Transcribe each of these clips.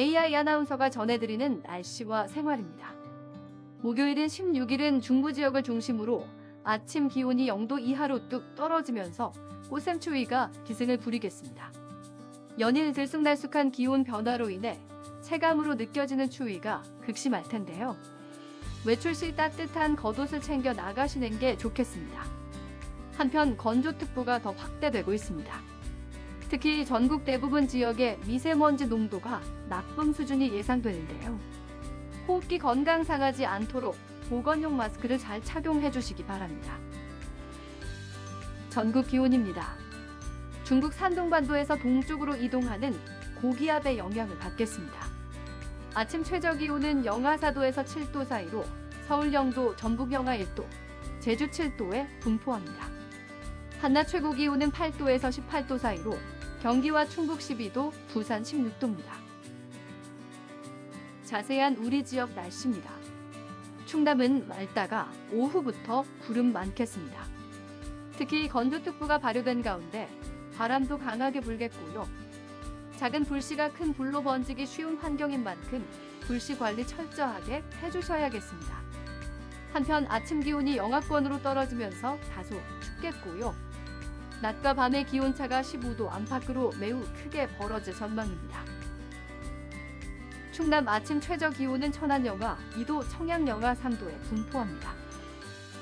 이하이 아나운서가 전해드리는 날씨와 생활입니다. 목요일인 16일은 중부 지역을 중심으로 아침 기온이 0도 이하로 뚝 떨어지면서 꽃샘추위가 기승을 부리겠습니다. 연일 들쑥날쑥한 기온 변화로 인해 체감으로 느껴지는 추위가 극심할 텐데요. 외출 시 따뜻한 겉옷을 챙겨 나가시는 게 좋겠습니다. 한편 건조특보가 더 확대되고 있습니다. 특히 전국 대부분 지역의 미세먼지 농도가 나쁨 수준이 예상되는데요. 호흡기 건강 상하지 않도록 보건용 마스크를 잘 착용해 주시기 바랍니다. 전국 기온입니다. 중국 산둥반도에서 동쪽으로 이동하는 고기압의 영향을 받겠습니다. 아침 최저 기온은 영하 4도에서 7도 사이로 서울 영도, 전북 영하 1도, 제주 7도에 분포합니다. 한낮 최고 기온은 8도에서 18도 사이로 경기와 충북 12도, 부산 16도입니다. 자세한 우리 지역 날씨입니다. 충남은 맑다가 오후부터 구름 많겠습니다. 특히 건조특보가 발효된 가운데 바람도 강하게 불겠고요. 작은 불씨가 큰 불로 번지기 쉬운 환경인 만큼 불씨 관리 철저하게 해주셔야겠습니다. 한편 아침 기온이 영하권으로 떨어지면서 다소 춥겠고요. 낮과 밤의 기온차가 15도 안팎으로 매우 크게 벌어질 전망입니다. 충남 아침 최저 기온은 천안 영하 2도, 청양 영하 3도에 분포합니다.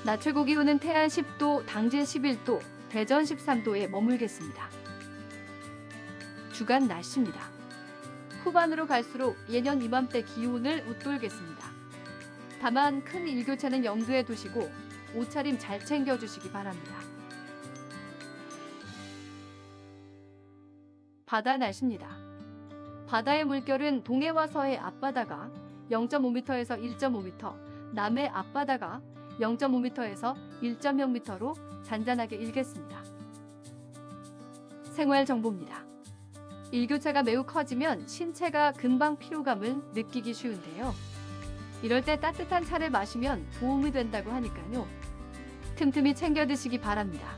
낮 최고 기온은 태안 10도, 당진 11도, 대전 13도에 머물겠습니다. 주간 날씨입니다. 후반으로 갈수록 예년 이맘때 기온을 웃돌겠습니다. 다만 큰 일교차는 염두에 두시고 옷차림 잘 챙겨주시기 바랍니다. 바다 날씨입니다. 바다의 물결은 동해와 서해 앞바다가 0.5m에서 1.5m, 남해 앞바다가 0.5m에서 1.0m로 잔잔하게 일겠습니다. 생활 정보입니다. 일교차가 매우 커지면 신체가 금방 피로감을 느끼기 쉬운데요. 이럴 때 따뜻한 차를 마시면 도움이 된다고 하니까요. 틈틈이 챙겨 드시기 바랍니다.